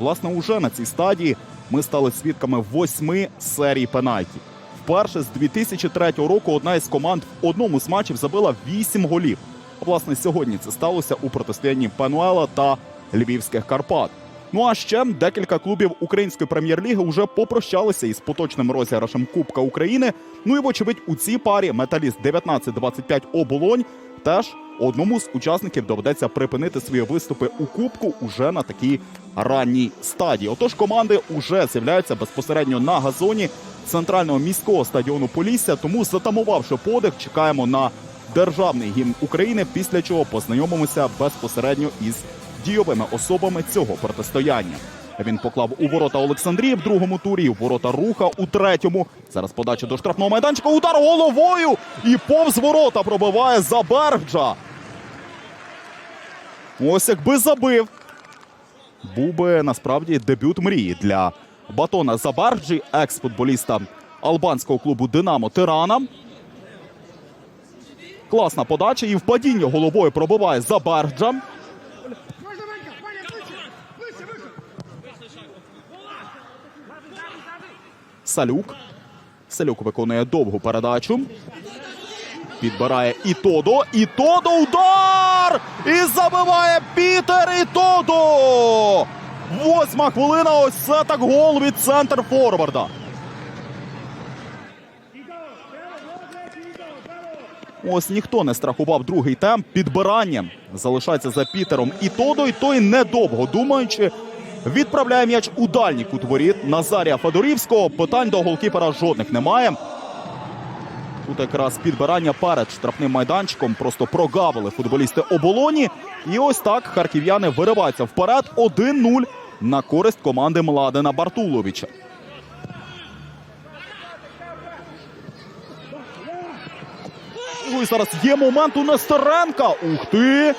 Власне, уже на цій стадії ми стали свідками восьми серій пенальті. Вперше з 2003 року одна із команд в одному з матчів забила вісім голів. А власне сьогодні це сталося у протистоянні Пенуела та Львівських Карпат. Ну а ще декілька клубів української прем'єр-ліги вже попрощалися із поточним розіграшем Кубка України. Ну і вочевидь у цій парі металіст 19-25 оболонь теж одному з учасників доведеться припинити свої виступи у Кубку уже на такій ранній стадії. Отож, команди уже з'являються безпосередньо на газоні центрального міського стадіону Полісся. Тому, затамувавши подих, чекаємо на державний гімн України. Після чого познайомимося безпосередньо із дійовими особами цього протистояння. Він поклав у ворота Олександрії в другому турі, у ворота руха у третьому. Зараз подача до штрафного майданчика. Удар головою і повз ворота пробиває Заберджа. Ось якби забив. Був би насправді дебют мрії для Батона Забарджі, екс-футболіста албанського клубу Динамо Тирана. Класна подача і в падінні головою пробиває Забарджа. Салюк. Салюк виконує довгу передачу. Підбирає і Тодо. І Тодо удар! І забиває Пітер і Тодо! Восьма хвилина. Ось це так гол від центр форварда. Ось ніхто не страхував другий темп. Підбиранням залишається за Пітером і Тодо, і той недовго думаючи. Відправляє м'яч у дальній кут воріт Назарія Федорівського. Питань до голкіпера жодних немає. Тут якраз підбирання перед штрафним майданчиком просто прогавили футболісти оболоні. І ось так харків'яни вириваються вперед 1-0 на користь команди Младена Бартуловича. Ну і зараз є момент у Нестеренка. Ух ти!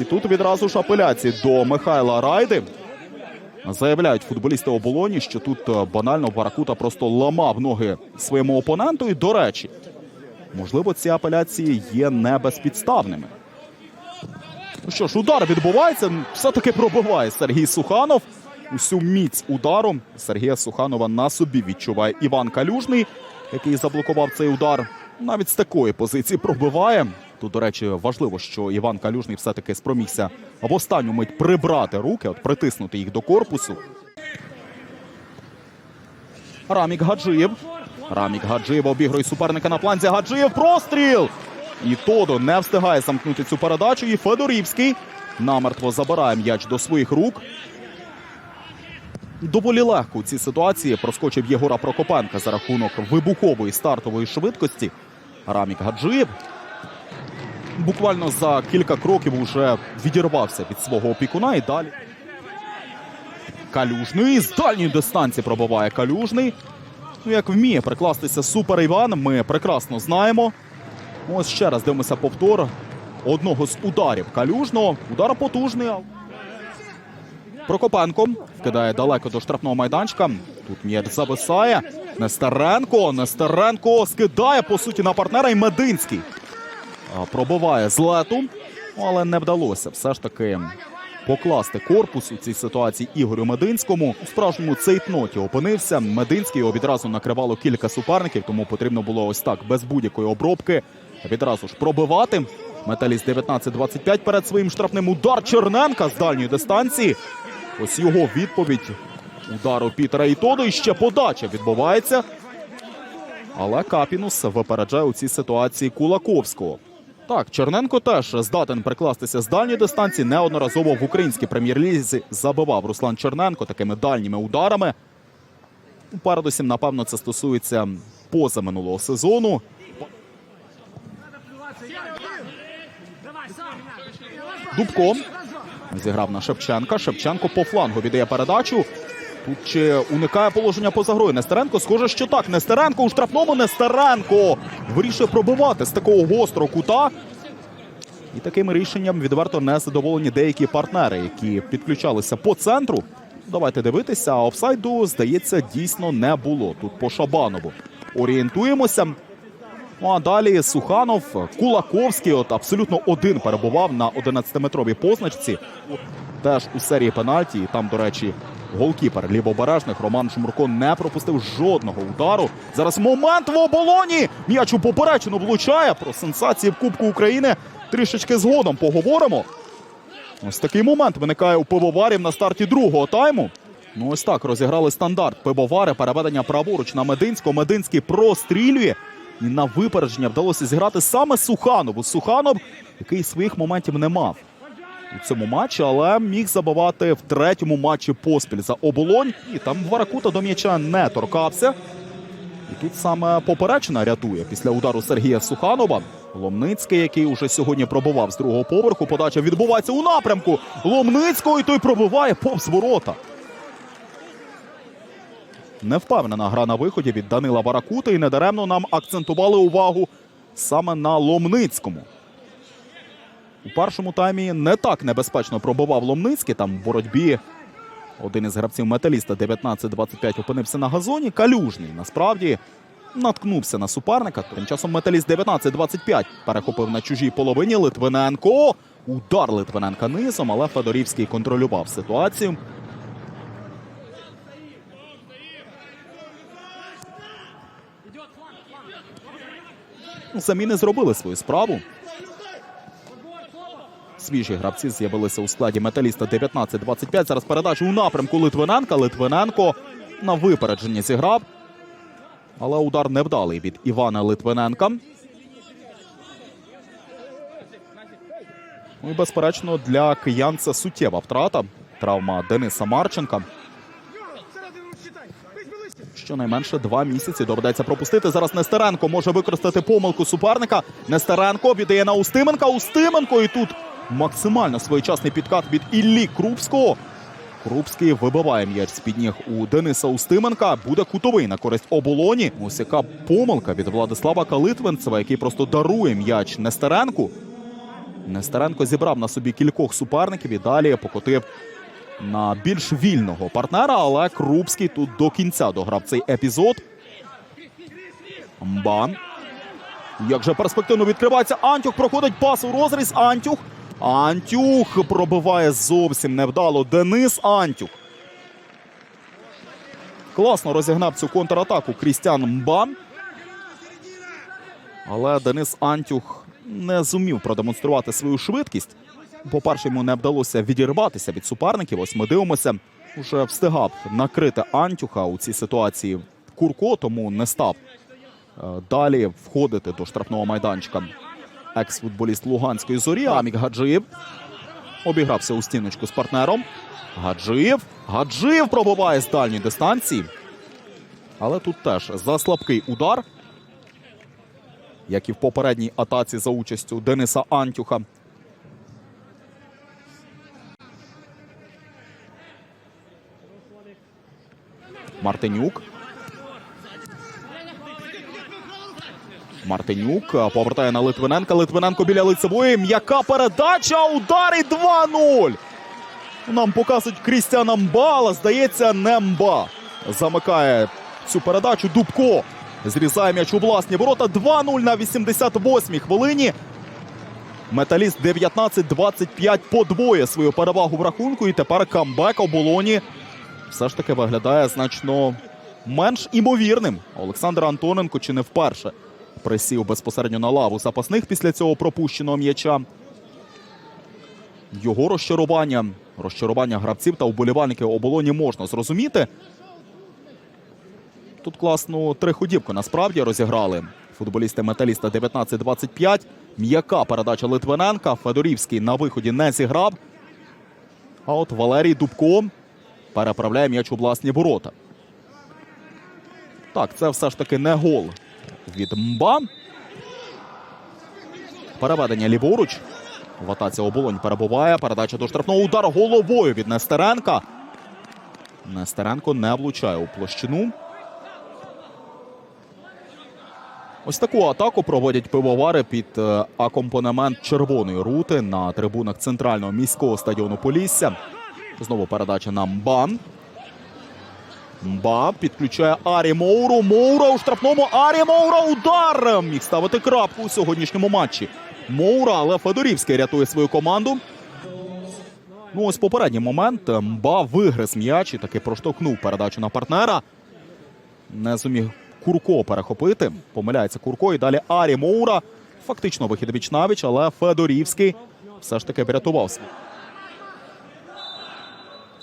І тут відразу ж апеляції до Михайла Райди. Заявляють футболісти оболоні, що тут е, банально Баракута просто ламав ноги своєму опоненту. І, до речі, можливо, ці апеляції є не безпідставними. Ну що ж, удар відбувається. Все-таки пробиває Сергій Суханов. Усю міць удару Сергія Суханова на собі відчуває Іван Калюжний, який заблокував цей удар. Навіть з такої позиції пробиває. Тут, до речі, важливо, що Іван Калюжний все-таки спромігся в останню мить прибрати руки, от притиснути їх до корпусу. Рамік Гаджиєв. Рамік Гаджиєв обігрує суперника на фланзі. Гаджиєв простріл! І Тодо не встигає замкнути цю передачу. І Федорівський намертво забирає м'яч до своїх рук. Доволі легко у цій ситуації проскочив Єгора Прокопенка за рахунок вибухової стартової швидкості. Рамік Гаджиєв буквально за кілька кроків уже відірвався від свого опікуна і далі. Калюжний з дальньої дистанції пробиває Калюжний. Ну, як вміє прикластися супер Іван, ми прекрасно знаємо. Ось ще раз дивимося повтор одного з ударів Калюжного. Удар потужний. Прокопенко вкидає далеко до штрафного майданчика. Тут м'яч зависає. Нестеренко. Нестеренко скидає по суті на партнера і Мединський. Пробиває з лету, Ну, але не вдалося все ж таки покласти корпус у цій ситуації Ігорю Мединському. У справжньому цейтноті опинився. Мединський його відразу накривало кілька суперників, тому потрібно було ось так без будь-якої обробки відразу ж пробивати. Металіст 19-25 перед своїм штрафним удар Черненка з дальньої дистанції. Ось його відповідь удару Пітера і Тодо. І ще подача відбувається. Але Капінус випереджає у цій ситуації Кулаковського. Так, Черненко теж здатен прикластися з дальньої дистанції. Неодноразово в українській прем'єр-лізі забивав Руслан Черненко такими дальніми ударами. Передусім, напевно, це стосується позаминулого сезону. Давай. Дубко зіграв на Шевченка. Шевченко по флангу віддає передачу. Тут чи уникає положення поза грою Нестеренко? Схоже, що так. Нестеренко у штрафному Нестеренко вирішує пробивати з такого гострого кута. І таким рішенням відверто не задоволені деякі партнери, які підключалися по центру. Давайте дивитися. А офсайду, здається, дійсно не було. Тут по Шабанову орієнтуємося. Ну а далі Суханов, Кулаковський, от абсолютно один перебував на 11-метровій позначці. Теж у серії пенальті. І там, до речі, голкіпер лівобережних Роман Шмурко не пропустив жодного удару. Зараз момент в оболоні. М'яч у поперечину влучає. Про сенсації в Кубку України трішечки згодом поговоримо. Ось такий момент виникає у пивоварів на старті другого тайму. Ну ось так розіграли стандарт. Пивовари, переведення праворуч на Мединського. Мединський прострілює. І на випередження вдалося зіграти саме Суханову. Суханов, який своїх моментів не мав у цьому матчі, але міг забивати в третьому матчі поспіль за оболонь. І там Варакута до м'яча не торкався. І тут саме поперечина рятує після удару Сергія Суханова. Ломницький, який уже сьогодні пробував з другого поверху. Подача відбувається у напрямку Ломницького, і той пробиває повз ворота. Невпевнена гра на виході від Данила Варакути, і недаремно нам акцентували увагу саме на Ломницькому. У першому таймі не так небезпечно пробивав Ломницький. Там в боротьбі один із гравців металіста 19-25 опинився на газоні. Калюжний насправді наткнувся на суперника. Тим часом металіст 19-25 перехопив на чужій половині Литвиненко. Удар Литвиненка низом, але Федорівський контролював ситуацію. Ну, Заміни зробили свою справу. Свіжі гравці з'явилися у складі металіста 19-25. Зараз передача у напрямку Литвиненка. Литвиненко на випередження зіграв. Але удар невдалий від Івана Литвиненка. Ну і безперечно, для киян це суттєва втрата. Травма Дениса Марченка. Щонайменше два місяці доведеться пропустити. Зараз Нестеренко може використати помилку суперника. Нестеренко віддає на Устименка. Устименко і тут максимально своєчасний підкат від Іллі Крупського. Крупський вибиває м'яч з під ніг у Дениса Устименка. Буде кутовий на користь оболоні. Ось яка помилка від Владислава Калитвинцева, який просто дарує м'яч Нестеренку. Нестеренко зібрав на собі кількох суперників і далі покотив на більш вільного партнера, але Крупський тут до кінця дограв цей епізод. Мбан. Як же перспективно відкривається. Антюх проходить пас у розріз. Антюх. Антюх пробиває зовсім невдало. Денис Антюх. Класно розігнав цю контратаку Крістіан Мбан. Але Денис Антюх не зумів продемонструвати свою швидкість. По-перше, йому не вдалося відірватися від суперників. Ось ми дивимося, уже встигав накрити Антюха у цій ситуації. Курко тому не став е, далі входити до штрафного майданчика. Екс-футболіст Луганської зорі Амік Гаджиєв обігрався у стіночку з партнером. Гаджиєв. Гаджиєв пробиває з дальньої дистанції. Але тут теж за слабкий удар, як і в попередній атаці за участю Дениса Антюха. Мартинюк. Мартинюк повертає на Литвиненка. Литвиненко біля лицевої. М'яка передача. Удар і 2-0. Нам показують Крістіана Мбала. Здається, не Мба. Замикає цю передачу. Дубко. Зрізає м'яч у власні ворота. 2-0 на 88-й хвилині. Металіст 19-25 подвоє свою перевагу в рахунку. І тепер камбек оболоні все ж таки виглядає значно менш імовірним. Олександр Антоненко чи не вперше присів безпосередньо на лаву запасних після цього пропущеного м'яча. Його розчарування, розчарування гравців та вболівальників оболоні можна зрозуміти. Тут класну триходівку насправді розіграли. Футболісти металіста 19-25. М'яка передача Литвиненка. Федорівський на виході не зіграв. А от Валерій Дубко переправляє м'яч у власні ворота. Так, це все ж таки не гол від Мба. Переведення ліворуч. В атаці оболонь перебуває. Передача до штрафного удару головою від Нестеренка. Нестеренко не влучає у площину. Ось таку атаку проводять пивовари під е, акомпанемент червоної рути на трибунах центрального міського стадіону Полісся. Знову передача на Мбан. Мба підключає Арі Моуру. Моура у штрафному. Арі Моура удар! Міг ставити крапку у сьогоднішньому матчі. Моура, але Федорівський рятує свою команду. Ну, ось попередній момент. Мба вигриз м'яч і таки проштовхнув передачу на партнера. Не зуміг Курко перехопити. Помиляється Курко. І далі Арі Моура. Фактично вихід віч навіч, але Федорівський все ж таки врятувався.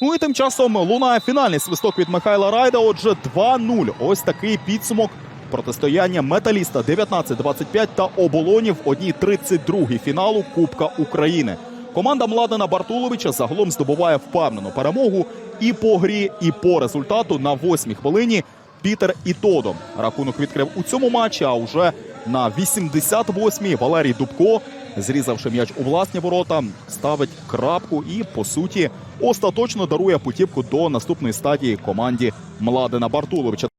Ну і тим часом лунає фінальний свисток від Михайла Райда. Отже, 2-0. Ось такий підсумок протистояння металіста 19-25 та оболонів одній 32 фіналу Кубка України. Команда Младена Бартуловича загалом здобуває впевнену перемогу і по грі, і по результату на восьмій хвилині. Пітер і Тодо рахунок відкрив у цьому матчі. А вже на 88-й Валерій Дубко, зрізавши м'яч у власні ворота, ставить крапку і по суті остаточно дарує путівку до наступної стадії команді Младена Бартуловича.